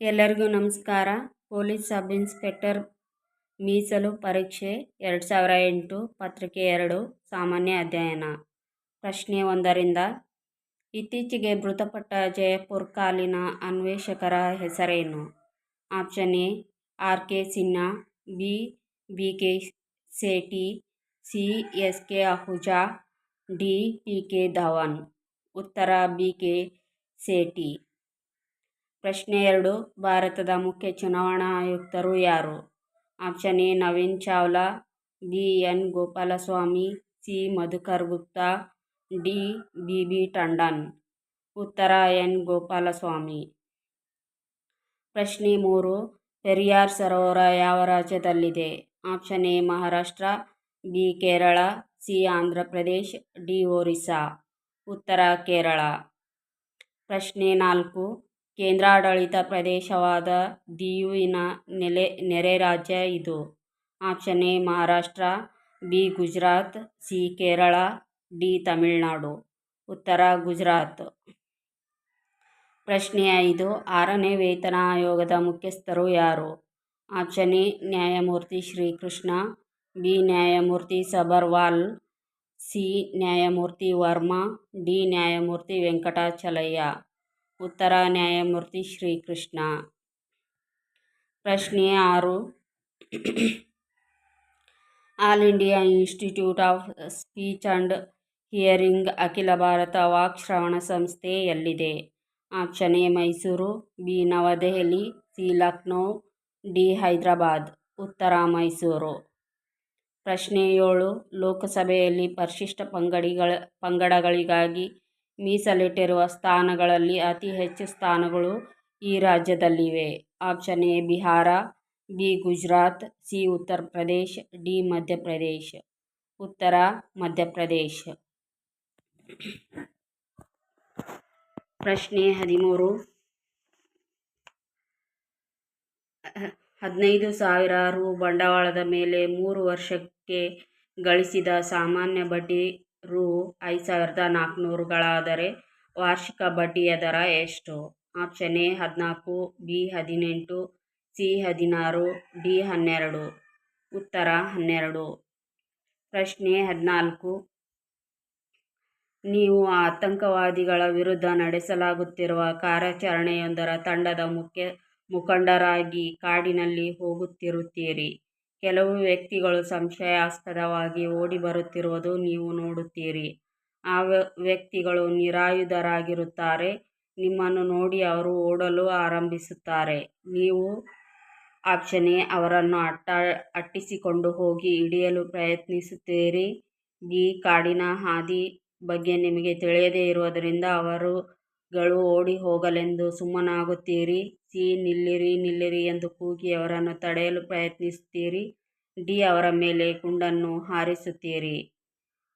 ಎಲ್ಲರಿಗೂ ನಮಸ್ಕಾರ. Police sub inspector ಮೀಸಲು ಪರೀಕ್ಷೆ ಎರಡು ಸಾವಿರ ಎಂಟು, ಪತ್ರಿಕೆ ಎರಡು, ಸಾಮಾನ್ಯ ಅಧ್ಯಯನ. ಪ್ರಶ್ನೆ ಒಂದರಿಂದ, ಇತ್ತೀಚೆಗೆ ಮೃತಪಟ್ಟ ಜಯಪುರ್ ಕಾಲಿನ ಅನ್ವೇಷಕರ ಹೆಸರೇನು? Option A, R K Sinha, B B K Sethi C, S K Ahuja, D, P K Dhawan. ಉತ್ತರ, ಬಿ ಕೆ ಸೇಠಿ. ಪ್ರಶ್ನೆ ಎರಡು. ಭಾರತದ ಮುಖ್ಯ ಚುನಾವಣಾ ಆಯುಕ್ತರು ಯಾರು? Option A, Naveen Chawla. B, N. Gopalaswamy. C, Madhukar Gupta. D, B B Tandon. ಉತ್ತರ, N. Gopalaswamy. ಪ್ರಶ್ನೆ ಮೂರು. ಪೆರಿಯಾರ್ ಸರೋವರ ಯಾವ ರಾಜ್ಯದಲ್ಲಿದೆ? Option A, Maharashtra. B, Kerala. C Andhra Pradesh D, Orissa. ಉತ್ತರ, ಕೇರಳ. ಪ್ರಶ್ನೆ ನಾಲ್ಕು. ಕೇಂದ್ರಾಡಳಿತ ಪ್ರದೇಶವಾದ ದಿಯುವಿನ ನೆಲೆ, ನೆರೆ ರಾಜ್ಯ ಇದು. Option A, Maharashtra, B, Gujarat, C, Kerala, D, Tamil Nadu. ಉತ್ತರ ಗುಜರಾತ್. ಪ್ರಶ್ನೆ ಐದು, ಆರನೇ ವೇತನ ಆಯೋಗದ ಮುಖ್ಯಸ್ಥರು ಯಾರು? ಆಪ್ಷನ್ ಎ, ನ್ಯಾಯಮೂರ್ತಿ ಶ್ರೀಕೃಷ್ಣ, ಬಿ, ನ್ಯಾಯಮೂರ್ತಿ ಸಬರ್ವಾಲ್, ಸಿ, ನ್ಯಾಯಮೂರ್ತಿ ವರ್ಮಾ, ಡಿ, ನ್ಯಾಯಮೂರ್ತಿ ವೆಂಕಟಾಚಲಯ್ಯ. ಉತ್ತರ ನ್ಯಾಯಮೂರ್ತಿ ಶ್ರೀಕೃಷ್ಣ. ಪ್ರಶ್ನೆ ಆರು. All India institute of speech and hearing ಅಖಿಲ ಭಾರತ ವಾಕ್ ಶ್ರವಣ ಸಂಸ್ಥೆ ಎಲ್ಲಿದೆ? Option A, Mysuru, B, New Delhi, C, Lucknow, D, Hyderabad. ಉತ್ತರ ಮೈಸೂರು. ಪ್ರಶ್ನೆ ಏಳು. ಲೋಕಸಭೆಯಲ್ಲಿ ಪರಿಶಿಷ್ಟ ಪಂಗಡಿಗಳ ಪಂಗಡಗಳಿಗಾಗಿ ಮೀಸಲಿಟ್ಟಿರುವ ಸ್ಥಾನಗಳಲ್ಲಿ ಅತಿ ಹೆಚ್ಚು ಸ್ಥಾನಗಳು ಈ ರಾಜ್ಯದಲ್ಲಿವೆ. Option A, Bihar, B, Gujarat, C, Uttar Pradesh, D, Madhya Pradesh. ಉತ್ತರ ಮಧ್ಯಪ್ರದೇಶ. ಪ್ರಶ್ನೆ ಹದಿಮೂರು. ಹದಿನೈದು ಸಾವಿರ ರು ಬಂಡವಾಳದ ಮೇಲೆ ಮೂರು ವರ್ಷಕ್ಕೆ ಗಳಿಸಿದ ಸಾಮಾನ್ಯ ಬಡ್ಡಿ ರು ಐದು ಸಾವಿರದ ನಾಲ್ಕುನೂರುಗಳಾದರೆ ವಾರ್ಷಿಕ ಬಡ್ಡಿಯ ದರ ಎಷ್ಟು? ಆಪ್ಷನ್ ಎ ಹದಿನಾಲ್ಕು, ಬಿ ಹದಿನೆಂಟು, ಸಿ ಹದಿನಾರು, ಡಿ ಹನ್ನೆರಡು. ಉತ್ತರ ಹನ್ನೆರಡು. ಪ್ರಶ್ನೆ ಹದಿನಾಲ್ಕು. ನೀವು ಆತಂಕವಾದಿಗಳ ವಿರುದ್ಧ ನಡೆಸಲಾಗುತ್ತಿರುವ ಕಾರ್ಯಾಚರಣೆಯೊಂದರ ತಂಡದ ಮುಖ್ಯ ಮುಖಂಡರಾಗಿ ಕಾಡಿನಲ್ಲಿ ಹೋಗುತ್ತಿರುತ್ತೀರಿ. ಕೆಲವು ವ್ಯಕ್ತಿಗಳು ಸಂಶಯಾಸ್ಪದವಾಗಿ ಓಡಿ ಬರುತ್ತಿರುವುದು ನೀವು ನೋಡುತ್ತೀರಿ. ಆ ವ್ಯಕ್ತಿಗಳು ನಿರಾಯುಧರಾಗಿರುತ್ತಾರೆ. ನಿಮ್ಮನ್ನು ನೋಡಿ ಅವರು ಓಡಲು ಆರಂಭಿಸುತ್ತಾರೆ. ನೀವು ಆಪ್ಷನ್ ಎ, ಅವರನ್ನು ಅಟ್ಟ, ಅಟ್ಟಿಸಿಕೊಂಡು ಹೋಗಿ ಹಿಡಿಯಲು ಪ್ರಯತ್ನಿಸುತ್ತೀರಿ. ಬಿ, ಕಾಡಿನ ಹಾದಿ ಬಗ್ಗೆ ನಿಮಗೆ ತಿಳಿಯದೇ ಇರುವುದರಿಂದ ಅವರುಗಳು ಓಡಿ ಹೋಗಲೆಂದು ಸುಮ್ಮನಾಗುತ್ತೀರಿ. ಸಿ ನಿಲ್ಲಿರಿ ನಿಲ್ಲಿರಿ ಎಂದು ಕೂಗಿ ಅವರನ್ನು ತಡೆಯಲು ಪ್ರಯತ್ನಿಸುತ್ತೀರಿ. ಡಿ ಅವರ ಮೇಲೆ ಗುಂಡನ್ನು ಹಾರಿಸುತ್ತೀರಿ.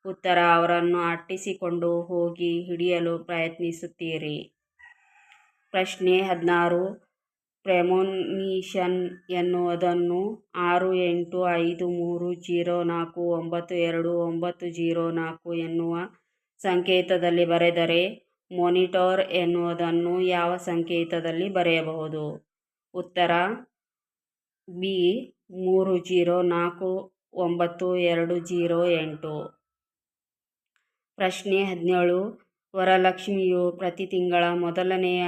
ಉತ್ತರ ಅವರನ್ನು ಅಟ್ಟಿಸಿಕೊಂಡು ಹೋಗಿ ಹಿಡಿಯಲು ಪ್ರಯತ್ನಿಸುತ್ತೀರಿ. ಪ್ರಶ್ನೆ ಹದಿನಾರು. ಪ್ರೆಮೋನಿಷನ್ ಎನ್ನುವುದನ್ನು ಆರು ಎಂಟು ಐದು ಮೂರು ಜೀರೋ ನಾಲ್ಕು ಒಂಬತ್ತು ಎರಡು ಒಂಬತ್ತು ಜೀರೋ ನಾಲ್ಕು ಎನ್ನುವ ಸಂಕೇತದಲ್ಲಿ ಬರೆದರೆ ಮೊನಿಟೋರ್ ಎನ್ನುವುದನ್ನು ಯಾವ ಸಂಕೇತದಲ್ಲಿ ಬರೆಯಬಹುದು? ಉತ್ತರ, ಬಿ, ಮೂರು ಜೀರೋ ನಾಲ್ಕು ಒಂಬತ್ತು ಎರಡು ಜೀರೋ ಎಂಟು. ಪ್ರಶ್ನೆ ಹದಿನೇಳು, ವರಲಕ್ಷ್ಮಿಯು ಪ್ರತಿ ತಿಂಗಳ ಮೊದಲನೆಯ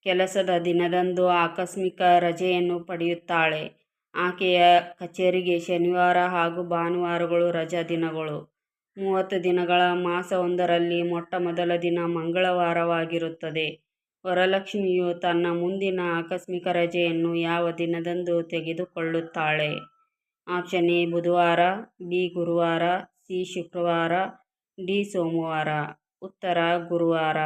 ಕೆಲಸದ ದಿನದಂದು ಆಕಸ್ಮಿಕ ರಜೆಯನ್ನು ಪಡೆಯುತ್ತಾಳೆ. ಆಕೆಯ ಕಚೇರಿಗೆ ಶನಿವಾರ ಹಾಗೂ ಭಾನುವಾರಗಳು ರಜಾ ದಿನಗಳು. ಮೂವತ್ತು ದಿನಗಳ ಮಾಸವೊಂದರಲ್ಲಿ ಮೊಟ್ಟ ಮೊದಲ ದಿನ ಮಂಗಳವಾರವಾಗಿರುತ್ತದೆ. ವರಲಕ್ಷ್ಮಿಯು ತನ್ನ ಮುಂದಿನ ಆಕಸ್ಮಿಕ ರಜೆಯನ್ನು ಯಾವ ದಿನದಂದು ತೆಗೆದುಕೊಳ್ಳುತ್ತಾಳೆ? ಆಪ್ಷನ್ ಎ, ಬುಧವಾರ, ಬಿ, ಗುರುವಾರ, ಸಿ, ಶುಕ್ರವಾರ, ಡಿ, ಸೋಮವಾರ. ಉತ್ತರ, ಗುರುವಾರ.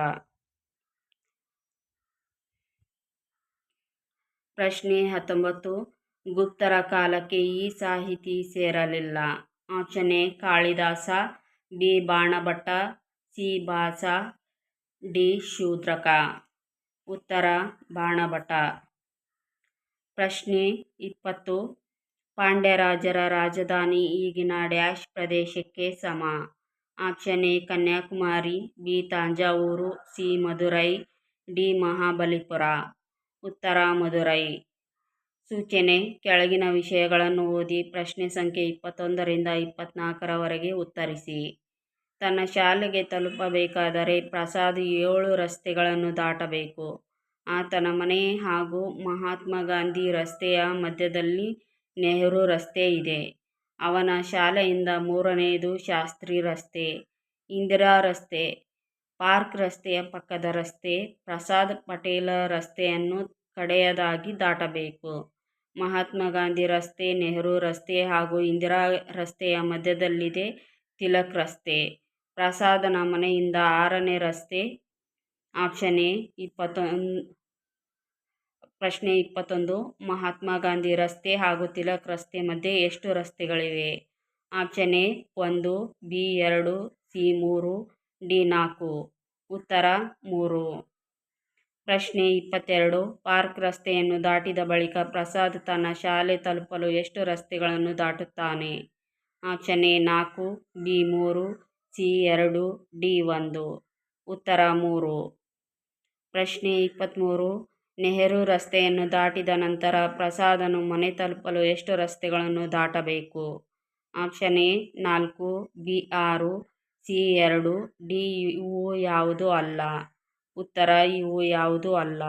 ಪ್ರಶ್ನೆ ಹತ್ತೊಂಬತ್ತು. ಗುಪ್ತರ ಕಾಲಕ್ಕೆ ಈ ಸಾಹಿತಿ ಸೇರಲಿಲ್ಲ. A Kalidasa B Banabhatta, C. Bhasa, D. Shudraka. ಉತ್ತರ, ಬಾಣಭಟ್ಟ. ಪ್ರಶ್ನೆ ಇಪ್ಪತ್ತು. ಪಾಂಡ್ಯರಾಜರ ರಾಜಧಾನಿ ಈಗಿನ ಡ್ಯಾಶ್ ಪ್ರದೇಶಕ್ಕೆ ಸಮ. Option Kanyakumari, B. Thanjavur, C. Madurai D. Mahabalipura. ಉತ್ತರ, ಮದುರೈ. ಸೂಚನೆ, ಕೆಳಗಿನ ವಿಷಯಗಳನ್ನು ಓದಿ ಪ್ರಶ್ನೆ ಸಂಖ್ಯೆ ಇಪ್ಪತ್ತೊಂದರಿಂದ ಇಪ್ಪತ್ತ್ನಾಲ್ಕರವರೆಗೆ ಉತ್ತರಿಸಿ. ತನ್ನ ಶಾಲೆಗೆ ತಲುಪಬೇಕಾದರೆ ಪ್ರಸಾದ್ ಏಳು ರಸ್ತೆಗಳನ್ನು ದಾಟಬೇಕು. ಆತನ ಮನೆ ಹಾಗೂ ಮಹಾತ್ಮ ಗಾಂಧಿ ರಸ್ತೆಯ ಮಧ್ಯದಲ್ಲಿ ನೆಹರು ರಸ್ತೆ ಇದೆ. ಅವನ ಶಾಲೆಯಿಂದ ಮೂರನೆಯದು ಶಾಸ್ತ್ರಿ ರಸ್ತೆ, ಇಂದಿರಾ ರಸ್ತೆ, ಪಾರ್ಕ್ ರಸ್ತೆಯ ಪಕ್ಕದ ರಸ್ತೆ, ಪ್ರಸಾದ್ ಪಟೇಲ ರಸ್ತೆಯನ್ನು ಕಡೆಯದಾಗಿ ದಾಟಬೇಕು. ಮಹಾತ್ಮ ಗಾಂಧಿ ರಸ್ತೆ, ನೆಹರು ರಸ್ತೆ ಹಾಗೂ ಇಂದಿರಾ ರಸ್ತೆಯ ಮಧ್ಯದಲ್ಲಿದೆ ತಿಲಕ್ ರಸ್ತೆ. ಪ್ರಸಾದನ ಮನೆಯಿಂದ ಆರನೇ ರಸ್ತೆ. ಆಪ್ಷನ್ ಎ ಇಪ್ಪತ್ತೊಂದು ಪ್ರಶ್ನೆ ಇಪ್ಪತ್ತೊಂದು, ಮಹಾತ್ಮ ಗಾಂಧಿ ರಸ್ತೆ ಹಾಗೂ ತಿಲಕ್ ರಸ್ತೆ ಮಧ್ಯೆ ಎಷ್ಟು ರಸ್ತೆಗಳಿವೆ? ಆಪ್ಷನ್ ಎ, ಒಂದು, ಬಿ ಎರಡು, ಸಿ ಮೂರು, ಡಿ ನಾಲ್ಕು. ಉತ್ತರ ಮೂರು. ಪ್ರಶ್ನೆ ಇಪ್ಪತ್ತೆರಡು. ಪಾರ್ಕ್ ರಸ್ತೆಯನ್ನು ದಾಟಿದ ಬಳಿಕ ಪ್ರಸಾದ್ ತನ್ನ ಶಾಲೆ ತಲುಪಲು ಎಷ್ಟು ರಸ್ತೆಗಳನ್ನು ದಾಟುತ್ತಾನೆ? ಆಪ್ಷನ್ ಎ ನಾಲ್ಕು, ಬಿ ಮೂರು, ಸಿ ಎರಡು, ಡಿ ಒಂದು. ಉತ್ತರ ಮೂರು. ಪ್ರಶ್ನೆ ಇಪ್ಪತ್ತ್ಮೂರು ನೆಹರು ರಸ್ತೆಯನ್ನು ದಾಟಿದ ನಂತರ ಪ್ರಸಾದನು ಮನೆ ತಲುಪಲು ಎಷ್ಟು ರಸ್ತೆಗಳನ್ನು ದಾಟಬೇಕು? ಆಪ್ಷನ್ ಎ ನಾಲ್ಕು, ಬಿ ಆರು, ಸಿ ಎರಡು, ಡಿ ಇವು ಯಾವುದೂ ಅಲ್ಲ. ಉತ್ತರ ಇವು ಯಾವುದೂ ಅಲ್ಲ.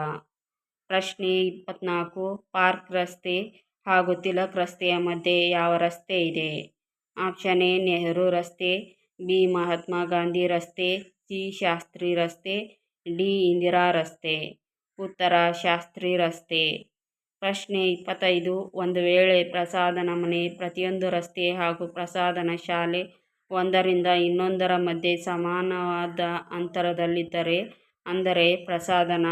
ಪ್ರಶ್ನೆ ಇಪ್ಪತ್ನಾಲ್ಕು. ಪಾರ್ಕ್ ರಸ್ತೆ ಹಾಗೂ ತಿಲಕ್ ರಸ್ತೆಯ ಮಧ್ಯೆ ಯಾವ ರಸ್ತೆ ಇದೆ? ಆಪ್ಷನ್ ಎ, ನೆಹರು ರಸ್ತೆ, ಬಿ, ಮಹಾತ್ಮ ಗಾಂಧಿ ರಸ್ತೆ, ಸಿ, ಶಾಸ್ತ್ರಿ ರಸ್ತೆ, ಡಿ, ಇಂದಿರಾ ರಸ್ತೆ. ಉತ್ತರ, ಶಾಸ್ತ್ರಿ ರಸ್ತೆ. ಪ್ರಶ್ನೆ ಇಪ್ಪತ್ತೈದು. ಒಂದು ವೇಳೆ ಪ್ರಸಾದನ ಮನೆ ಪ್ರತಿಯೊಂದು ರಸ್ತೆ ಹಾಗೂ ಪ್ರಸಾದನ ಶಾಲೆ ಒಂದರಿಂದ ಇನ್ನೊಂದರ ಮಧ್ಯೆ ಸಮಾನವಾದ ಅಂತರದಲ್ಲಿದ್ದರೆ ಅಂದರೆ ಪ್ರಸಾದನ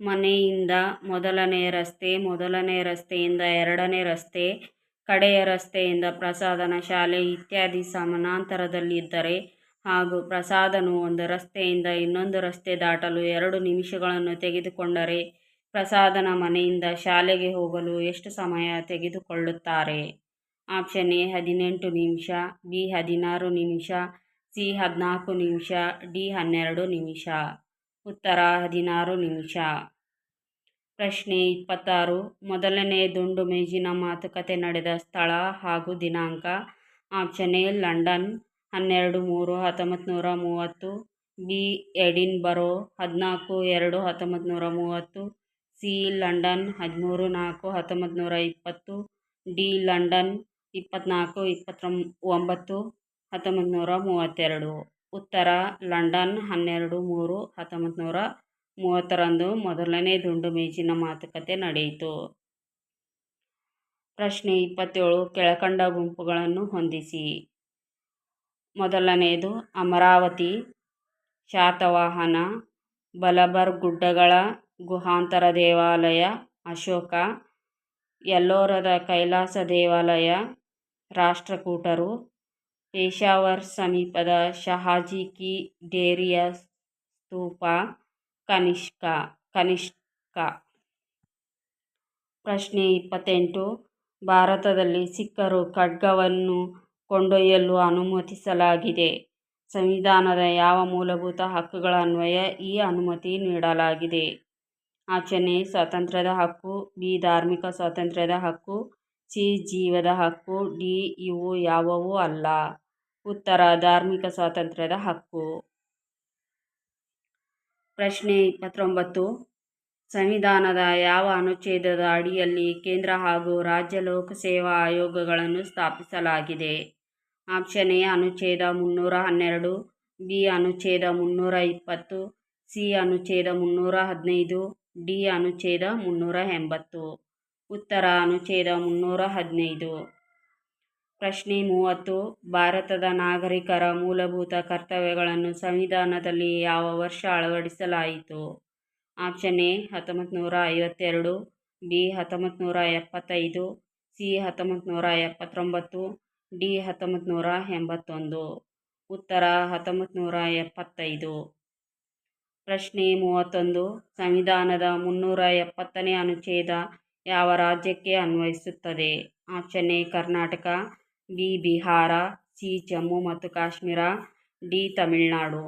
ಮನೆಯಿಂದ ಮೊದಲನೇ ರಸ್ತೆ, ಮೊದಲನೇ ರಸ್ತೆಯಿಂದ ಎರಡನೇ ರಸ್ತೆ, ಕಡೆಯ ರಸ್ತೆಯಿಂದ ಪ್ರಸಾದನ ಶಾಲೆ ಇತ್ಯಾದಿ ಸಮಾನಾಂತರದಲ್ಲಿದ್ದರೆ ಹಾಗೂ ಪ್ರಸಾದನು ಒಂದು ರಸ್ತೆಯಿಂದ ಇನ್ನೊಂದು ರಸ್ತೆ ದಾಟಲು ಎರಡು ನಿಮಿಷಗಳನ್ನು ತೆಗೆದುಕೊಂಡರೆ ಪ್ರಸಾದನ ಮನೆಯಿಂದ ಶಾಲೆಗೆ ಹೋಗಲು ಎಷ್ಟು ಸಮಯ ತೆಗೆದುಕೊಳ್ಳುತ್ತಾರೆ? ಆಪ್ಷನ್ ಎ ಹದಿನೆಂಟು ನಿಮಿಷ, ಬಿ ಹದಿನಾರು ನಿಮಿಷ ಸಿ ಹದಿನಾಲ್ಕು ನಿಮಿಷ ಡಿ ಹನ್ನೆರಡು ನಿಮಿಷ. ಉತ್ತರ ಹದಿನಾರು ನಿಮಿಷ. ಪ್ರಶ್ನೆ ಇಪ್ಪತ್ತಾರು. ಮೊದಲನೇ ದುಂಡು ಮೇಜಿನ ಮಾತುಕತೆ ನಡೆದ ಸ್ಥಳ ಹಾಗೂ ದಿನಾಂಕ. ಆಪ್ಷನ್ ಎ, ಲಂಡನ್, ಹನ್ನೆರಡು ಮೂರು ಹತ್ತೊಂಬತ್ತು ನೂರ ಮೂವತ್ತು. ಬಿ ಎಡಿನ್ ಬರೋ ಹದಿನಾಲ್ಕು ಎರಡು ಹತ್ತೊಂಬತ್ತು ನೂರ ಮೂವತ್ತು. ಸಿ, ಲಂಡನ್, ಹದಿಮೂರು ನಾಲ್ಕು ಹತ್ತೊಂಬತ್ತು ನೂರ ಇಪ್ಪತ್ತು. ಡಿ, ಲಂಡನ್ ಇಪ್ಪತ್ತ್ನಾಲ್ಕು ಇಪ್ಪತ್ತೊಂ ಒಂಬತ್ತು ಹತ್ತೊಂಬತ್ತು ನೂರ ಮೂವತ್ತೆರಡು. ಉತ್ತರ, ಲಂಡನ್, ಹನ್ನೆರಡು ಮೂರು ಹತ್ತೊಂಬತ್ತು ನೂರ ಮೂವತ್ತರಂದು ಮೊದಲನೇ ದುಂಡು ಮೇಜಿನ ಮಾತುಕತೆ ನಡೆಯಿತು. ಪ್ರಶ್ನೆ ಇಪ್ಪತ್ತೇಳು, ಕೆಳಕಂಡ ಗುಂಪುಗಳನ್ನು ಹೊಂದಿಸಿ. ಮೊದಲನೆಯದು, ಅಮರಾವತಿ, ಶಾತವಾಹನ, ಬಲಬರ್ ಗುಡ್ಡಗಳ ಗುಹಾಂತರ ದೇವಾಲಯ, ಅಶೋಕ ಎಲ್ಲೋರದ ಕೈಲಾಸ ದೇವಾಲಯ, ರಾಷ್ಟ್ರಕೂಟರು ಪೇಶಾವರ್ ಸಮೀಪದ ಶಹಾಜಿ ಕಿ ಡೇರಿಯ ಸ್ತೂಪ ಕನಿಷ್ಕ ಕನಿಷ್ಕ. ಪ್ರಶ್ನೆ ಇಪ್ಪತ್ತೆಂಟು. ಭಾರತದಲ್ಲಿ ಸಿಖ್ಖರು ಖಡ್ಗವನ್ನು ಕೊಂಡೊಯ್ಯಲು ಅನುಮತಿಸಲಾಗಿದೆ. ಸಂವಿಧಾನದ ಯಾವ ಮೂಲಭೂತ ಹಕ್ಕುಗಳ ಅನ್ವಯ ಈ ಅನುಮತಿ ನೀಡಲಾಗಿದೆ. ಆಚನೆ ಸ್ವಾತಂತ್ರ್ಯದ ಹಕ್ಕು, ಬಿ, ಧಾರ್ಮಿಕ ಸ್ವಾತಂತ್ರ್ಯದ ಹಕ್ಕು, ಸಿ, ಜೀವದ ಹಕ್ಕು, ಡಿ, ಇವು ಯಾವುವೂ ಅಲ್ಲ. ಉತ್ತರ, ಧಾರ್ಮಿಕ ಸ್ವಾತಂತ್ರ್ಯದ ಹಕ್ಕು. ಪ್ರಶ್ನೆ ಇಪ್ಪತ್ತೊಂಬತ್ತು. ಸಂವಿಧಾನದ ಯಾವ ಅನುಚ್ಛೇದದ ಅಡಿಯಲ್ಲಿ ಕೇಂದ್ರ ಹಾಗೂ ರಾಜ್ಯ ಲೋಕಸೇವಾ ಆಯೋಗಗಳನ್ನು ಸ್ಥಾಪಿಸಲಾಗಿದೆ? ಆಪ್ಷನ್ ಎ, ಅನುಚ್ಛೇದ ಮುನ್ನೂರ ಹನ್ನೆರಡು, ಬಿ, ಅನುಚ್ಛೇದ ಮುನ್ನೂರ ಇಪ್ಪತ್ತು, ಸಿ, ಅನುಚ್ಛೇದ ಮುನ್ನೂರ ಹದಿನೈದು, ಡಿ, ಅನುಚ್ಛೇದ ಮುನ್ನೂರ ಎಂಬತ್ತು. ಉತ್ತರ, ಅನುಚ್ಛೇದ ಮುನ್ನೂರ ಹದಿನೈದು. ಪ್ರಶ್ನೆ ಮೂವತ್ತು. ಭಾರತದ ನಾಗರಿಕರ ಮೂಲಭೂತ ಕರ್ತವ್ಯಗಳನ್ನು ಸಂವಿಧಾನದಲ್ಲಿ ಯಾವ ವರ್ಷ ಅಳವಡಿಸಲಾಯಿತು? ಆಪ್ಷನ್ ಎ ಹತ್ತೊಂಬತ್ತು ನೂರ ಐವತ್ತೆರಡು. ಬಿ ಹತ್ತೊಂಬತ್ತು ನೂರ ಎಪ್ಪತ್ತೈದು. ಸಿ ಹತ್ತೊಂಬತ್ತು ನೂರ ಎಪ್ಪತ್ತೊಂಬತ್ತು. ಡಿ ಹತ್ತೊಂಬತ್ತು ನೂರ ಎಂಬತ್ತೊಂದು. ಉತ್ತರ ಹತ್ತೊಂಬತ್ತು ನೂರ ಎಪ್ಪತ್ತೈದು. ಪ್ರಶ್ನೆ ಮೂವತ್ತೊಂದು. ಸಂವಿಧಾನದ ಮುನ್ನೂರ ಎಪ್ಪತ್ತನೇ ಅನುಚ್ಛೇದ ಯಾವ ರಾಜ್ಯಕ್ಕೆ ಅನ್ವಯಿಸುತ್ತದೆ? Option A, Karnataka. B Bihar, C Jammu ಮತ್ತು ಕಾಶ್ಮೀರ, ಡಿ ತಮಿಳುನಾಡು.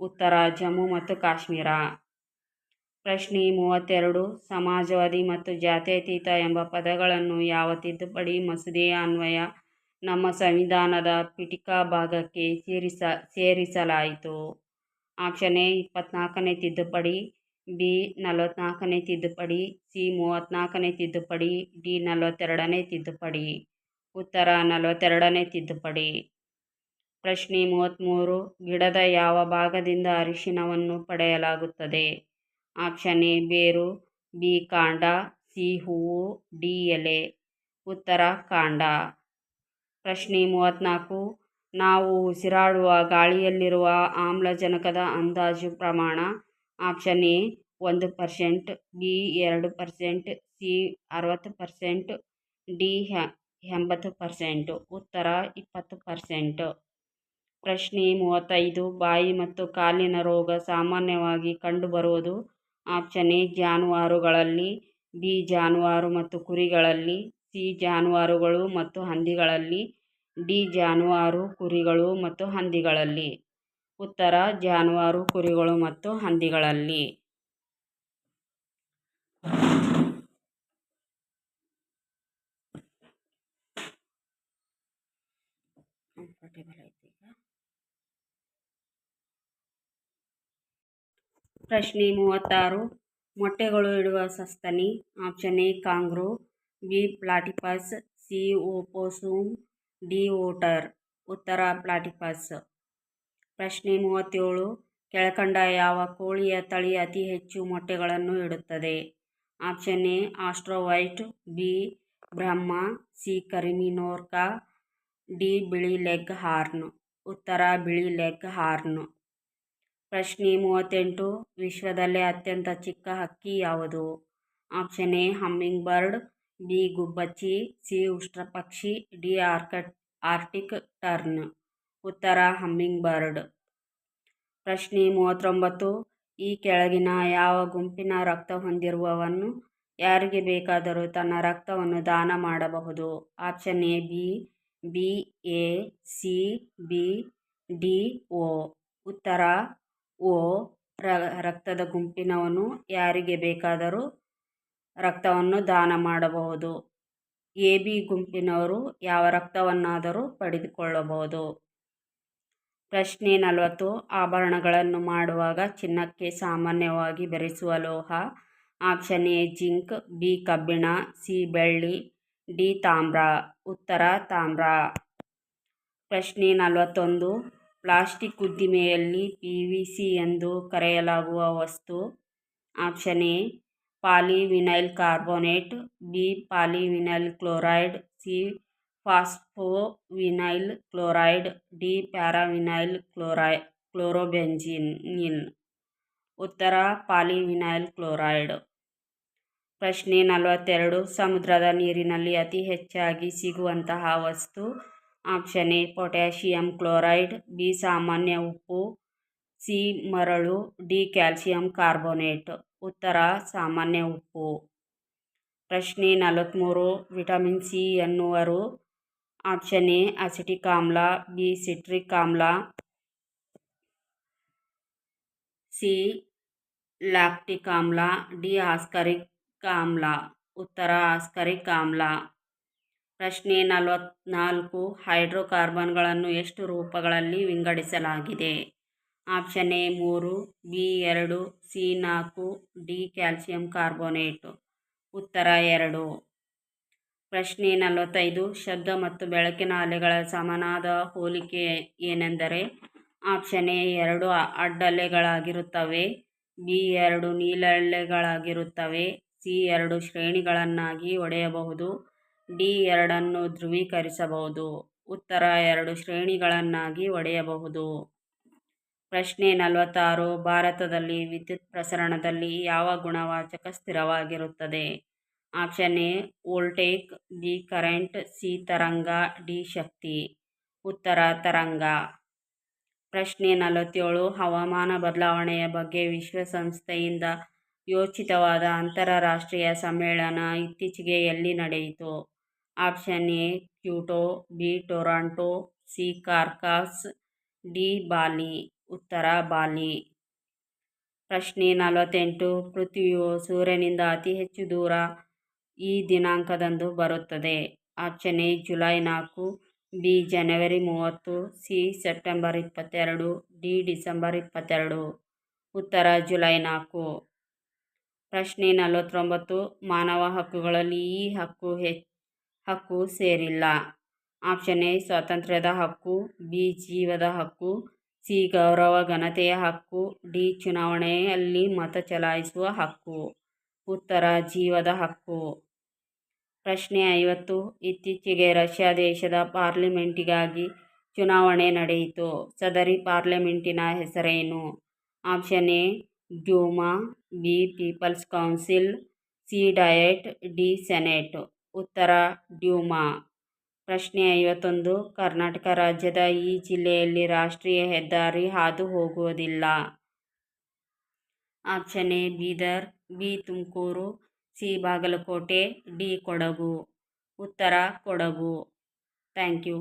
ಉತ್ತರ ಜಮ್ಮು ಮತ್ತು ಕಾಶ್ಮೀರ. ಪ್ರಶ್ನೆ ಮೂವತ್ತೆರಡು, ಸಮಾಜವಾದಿ ಮತ್ತು ಜಾತ್ಯತೀತ ಎಂಬ ಪದಗಳನ್ನು ಯಾವ ತಿದ್ದುಪಡಿ ಮಸೂದೆಯ ಅನ್ವಯ ನಮ್ಮ ಸಂವಿಧಾನದ ಪೀಠಿಕಾ ಭಾಗಕ್ಕೆ ಸೇರಿಸ, ಸೇರಿಸಲಾಯಿತು? ಆಪ್ಷನ್ ಎ ಇಪ್ಪತ್ತ್ನಾಲ್ಕನೇ ತಿದ್ದುಪಡಿ, ಬಿ ನಲವತ್ತ್ನಾಲ್ಕನೇ ತಿದ್ದುಪಡಿ, ಸಿ ಮೂವತ್ತ್ನಾಲ್ಕನೇ ತಿದ್ದುಪಡಿ, ಡಿ, ನಲವತ್ತೆರಡನೇ ತಿದ್ದುಪಡಿ. ಉತ್ತರ ನಲವತ್ತೆರಡನೇ ತಿದ್ದುಪಡಿ. ಪ್ರಶ್ನೆ ಮೂವತ್ತ್ಮೂರು ಗಿಡದ ಯಾವ ಭಾಗದಿಂದ ಅರಿಶಿನವನ್ನು ಪಡೆಯಲಾಗುತ್ತದೆ? ಆಪ್ಷನ್ ಎ, ಬೇರು, ಬಿ, ಕಾಂಡ, ಸಿ, ಹೂವು, ಡಿ, ಎಲೆ. ಉತ್ತರ, ಕಾಂಡ. ಪ್ರಶ್ನೆ ಮೂವತ್ತ್ನಾಲ್ಕು ನಾವು ಉಸಿರಾಡುವ ಗಾಳಿಯಲ್ಲಿರುವ ಆಮ್ಲಜನಕದ ಅಂದಾಜು ಪ್ರಮಾಣ. ಆಪ್ಷನ್ ಎ, ಒಂದು ಪರ್ಸೆಂಟ್, ಬಿ, ಎರಡು ಪರ್ಸೆಂಟ್, ಸಿ, ಅರವತ್ತು ಪರ್ಸೆಂಟ್, ಡಿ ಎಂಬತ್ತು ಪರ್ಸೆಂಟು, ಉತ್ತರ ಇಪ್ಪತ್ತು ಪರ್ಸೆಂಟ್. ಪ್ರಶ್ನೆ ಮೂವತ್ತೈದು, ಬಾಯಿ ಮತ್ತು ಕಾಲಿನ ರೋಗ ಸಾಮಾನ್ಯವಾಗಿ ಕಂಡುಬರುವುದು. ಆಪ್ಷನ್ ಎ, ಜಾನುವಾರುಗಳಲ್ಲಿ, ಬಿ, ಜಾನುವಾರು ಮತ್ತು ಕುರಿಗಳಲ್ಲಿ, ಸಿ, ಜಾನುವಾರುಗಳು ಮತ್ತು ಹಂದಿಗಳಲ್ಲಿ, ಡಿ, ಜಾನುವಾರು, ಕುರಿಗಳು ಮತ್ತು ಹಂದಿಗಳಲ್ಲಿ. ಉತ್ತರ, ಜಾನುವಾರು, ಕುರಿಗಳು ಮತ್ತು ಹಂದಿಗಳಲ್ಲಿ. ಪ್ರಶ್ನೆ ಮೂವತ್ತಾರು. ಮೊಟ್ಟೆಗಳು ಇಡುವ ಸಸ್ತನಿ. Option A, kangaroo. B, platypus. C, opossum. D otter ಉತ್ತರ, ಪ್ಲಾಟಿಪಸ್. ಪ್ರಶ್ನೆ ಮೂವತ್ತೇಳು. ಕೆಳಕಂಡ ಯಾವ ಕೋಳಿಯ ತಳಿ ಅತಿ ಹೆಚ್ಚು ಮೊಟ್ಟೆಗಳನ್ನು ಇಡುತ್ತದೆ? Option A, austra white. B, Brahma. C, ಕರಿಮಿನೋರ್ಕ. D, ಬಿಳಿ ಲೆಗ್ ಹಾರ್ನ್. ಉತ್ತರ, ಬಿಳಿ ಲೆಗ್ ಹಾರ್ನ್. ಪ್ರಶ್ನೆ ಮೂವತ್ತೆಂಟು. ವಿಶ್ವದಲ್ಲೇ ಅತ್ಯಂತ ಚಿಕ್ಕ ಹಕ್ಕಿ ಯಾವುದು? Option A hummingbird B, ಗುಬ್ಬಚ್ಚಿ, ಸಿ, ಉಷ್ಟ್ರಪಕ್ಷಿ, ಡಿ, ಆರ್ಕಟ್ ಆರ್ಟಿಕ್ ಟರ್ನ್. ಉತ್ತರ ಹಮ್ಮಿಂಗ್ ಬರ್ಡ್ ಪ್ರಶ್ನೆ ಮೂವತ್ತೊಂಬತ್ತು. ಈ ಕೆಳಗಿನ ಯಾವ ಗುಂಪಿನ ರಕ್ತ ಹೊಂದಿರುವವನ್ನು ಯಾರಿಗೆ ಬೇಕಾದರೂ ತನ್ನ ರಕ್ತವನ್ನು ದಾನ ಮಾಡಬಹುದು? Option A, B B, A, C, B, D, O. ಉತ್ತರ ಓ ರಕ್ತದ ಗುಂಪಿನವನು ಯಾರಿಗೆ ಬೇಕಾದರೂ ರಕ್ತವನ್ನು ದಾನ ಮಾಡಬಹುದು. ಎ, ಬಿ ಗುಂಪಿನವರು ಯಾವ ರಕ್ತವನ್ನಾದರೂ ಪಡೆದುಕೊಳ್ಳಬಹುದು. ಪ್ರಶ್ನೆ ನಲವತ್ತು. ಆಭರಣಗಳನ್ನು ಮಾಡುವಾಗ ಚಿನ್ನಕ್ಕೆ ಸಾಮಾನ್ಯವಾಗಿ ಬೆರೆಸುವ ಲೋಹ, ಆಪ್ಷನ್ ಎ, ಜಿಂಕ್, ಬಿ, ಕಬ್ಬಿಣ, ಸಿ, ಬೆಳ್ಳಿ, ಡಿ, ತಾಮ್ರ. ಉತ್ತರ, ತಾಮ್ರ. ಪ್ರಶ್ನೆ ನಲವತ್ತೊಂದು. ಪ್ಲಾಸ್ಟಿಕ್ ಉದ್ದಿಮೆಯಲ್ಲಿ ಪಿ ವಿ ಸಿ ಎಂದು ಕರೆಯಲಾಗುವ ವಸ್ತು option A, polyvinyl carbonate, B, polyvinyl chloride, C, phosphovinyl chloride, D, paravinyl ಕ್ಲೋರೈ chlorobenzene ಉತ್ತರ, ಪಾಲಿವಿನೈಲ್ ಕ್ಲೋರೈಡ್. ಪ್ರಶ್ನೆ ನಲವತ್ತೆರಡು, ಸಮುದ್ರದ ನೀರಿನಲ್ಲಿ ಅತಿ ಹೆಚ್ಚಾಗಿ ಸಿಗುವಂತಹ ವಸ್ತು option A, potassium chloride, B, ಸಾಮಾನ್ಯ ಉಪ್ಪು, ಸಿ, ಮರಳು, ಡಿ, ಕ್ಯಾಲ್ಸಿಯಂ ಕಾರ್ಬೋನೇಟ್. ಉತ್ತರ, ಸಾಮಾನ್ಯ ಉಪ್ಪು. ಪ್ರಶ್ನೆ ನಲವತ್ತ್ಮೂರು ವಿಟಮಿನ್ ಸಿ ಎನ್ನುವರು. ಆಪ್ಷನ್ ಎ, ಅಸಿಟಿಕ್ ಆಮ್ಲ, ಬಿ, ಸಿಟ್ರಿಕ್ ಆಮ್ಲ, ಸಿ, ಲ್ಯಾಕ್ಟಿಕ್ ಆಮ್ಲ, ಡಿ, ಆಸ್ಕರಿಕ್ ಆಮ್ಲ. ಉತ್ತರ, ಆಸ್ಕರಿಕ್ ಆಮ್ಲ. ಪ್ರಶ್ನೆ ನಲವತ್ನಾಲ್ಕು ಹೈಡ್ರೋಕಾರ್ಬನ್ಗಳನ್ನು ಎಷ್ಟು ರೂಪಗಳಲ್ಲಿ ವಿಂಗಡಿಸಲಾಗಿದೆ? ಆಪ್ಷನ್ ಎ ಮೂರು, ಬಿ ಎರಡು, ಸಿ ನಾಲ್ಕು, ಡಿ ಕ್ಯಾಲ್ಸಿಯಂ ಕಾರ್ಬೋನೇಟ್. ಉತ್ತರ ಎರಡು. ಪ್ರಶ್ನೆ ನಲವತ್ತೈದು ಶಬ್ದ ಮತ್ತು ಬೆಳಕಿನ ಅಲೆಗಳ ಸಮನಾದ ಹೋಲಿಕೆ ಏನೆಂದರೆ, ಆಪ್ಷನ್ ಎ ಎರಡು ಅಡ್ಡಲೆಗಳಾಗಿರುತ್ತವೆ ಬಿ ಎರಡು ನೀಲಳೆಗಳಾಗಿರುತ್ತವೆ ಸಿ ಎರಡು ಶ್ರೇಣಿಗಳನ್ನಾಗಿ ಒಡೆಯಬಹುದು. ಡಿ ಎರಡನ್ನು ಧ್ರುವೀಕರಿಸಬಹುದು. ಉತ್ತರ ಎರಡು ಶ್ರೇಣಿಗಳನ್ನಾಗಿ ಒಡೆಯಬಹುದು. ಪ್ರಶ್ನೆ ನಲವತ್ತಾರು, ಭಾರತದಲ್ಲಿ ವಿದ್ಯುತ್ ಪ್ರಸರಣದಲ್ಲಿ ಯಾವ ಗುಣವಾಚಕ ಸ್ಥಿರವಾಗಿರುತ್ತದೆ? Option A, voltage, B, current, C, ತರಂಗ, ಡಿ, ಶಕ್ತಿ. ಉತ್ತರ, ತರಂಗ. ಪ್ರಶ್ನೆ ನಲವತ್ತೇಳು, ಹವಾಮಾನ ಬದಲಾವಣೆಯ ಬಗ್ಗೆ ವಿಶ್ವಸಂಸ್ಥೆಯಿಂದ ಯೋಚಿತವಾದ ಅಂತಾರಾಷ್ಟ್ರೀಯ ಸಮ್ಮೇಳನ ಇತ್ತೀಚೆಗೆ ಎಲ್ಲಿ ನಡೆಯಿತು? Option A Kyoto B Toronto C Caracas D Bali ಉತ್ತರ ಬಾಲಿ ಪ್ರಶ್ನೆ ನಲವತ್ತೆಂಟು ಪೃಥ್ವಿಯು ಸೂರ್ಯನಿಂದ ಅತಿ ಹೆಚ್ಚು ದೂರ ಈ ದಿನಾಂಕದಂದು ಬರುತ್ತದೆ. ಆಪ್ಷನ್ ಎ, ಜುಲೈ ನಾಲ್ಕು, ಬಿ, ಜನವರಿ ಮೂವತ್ತು, ಸಿ, ಸೆಪ್ಟೆಂಬರ್ ಇಪ್ಪತ್ತೆರಡು, ಡಿ, ಡಿಸೆಂಬರ್ ಇಪ್ಪತ್ತೆರಡು. ಉತ್ತರ, ಜುಲೈ ನಾಲ್ಕು. ಪ್ರಶ್ನೆ ನಲವತ್ತೊಂಬತ್ತು, ಮಾನವ ಹಕ್ಕುಗಳಲ್ಲಿ ಈ ಹಕ್ಕು ಹೆಚ್ ಹಕ್ಕು ಸೇರಿಲ್ಲ. ಆಪ್ಷನ್ ಎ, ಸ್ವಾತಂತ್ರ್ಯದ ಹಕ್ಕು, ಬಿ, ಜೀವದ ಹಕ್ಕು, ಸಿ, ಗೌರವ, ಘನತೆಯ ಹಕ್ಕು, ಡಿ, ಚುನಾವಣೆಯಲ್ಲಿ ಮತ ಚಲಾಯಿಸುವ ಹಕ್ಕು. ಉತ್ತರ, ಜೀವದ ಹಕ್ಕು. ಪ್ರಶ್ನೆ ಐವತ್ತು, ಇತ್ತೀಚೆಗೆ ರಷ್ಯಾ ದೇಶದ ಪಾರ್ಲಿಮೆಂಟಿಗಾಗಿ ಚುನಾವಣೆ ನಡೆಯಿತು. ಸದರಿ ಪಾರ್ಲಿಮೆಂಟಿನ ಹೆಸರೇನು? Option A, Duma, B, people's council, C, diet, D, senate. ಉತ್ತರ ಡ್ಯೂಮಾ. ಪ್ರಶ್ನೆ ಐವತ್ತೊಂದು. ಕರ್ನಾಟಕ ರಾಜ್ಯದ ಈ ಜಿಲ್ಲೆಯಲ್ಲಿ ರಾಷ್ಟ್ರೀಯ ಹೆದ್ದಾರಿ ಹಾದು ಹೋಗುವುದಿಲ್ಲ option A, Bidar, B, Tumakuru, C, Bagalkote, D, Kodagu. ಉತ್ತರ ಕೊಡಗು. Thank you.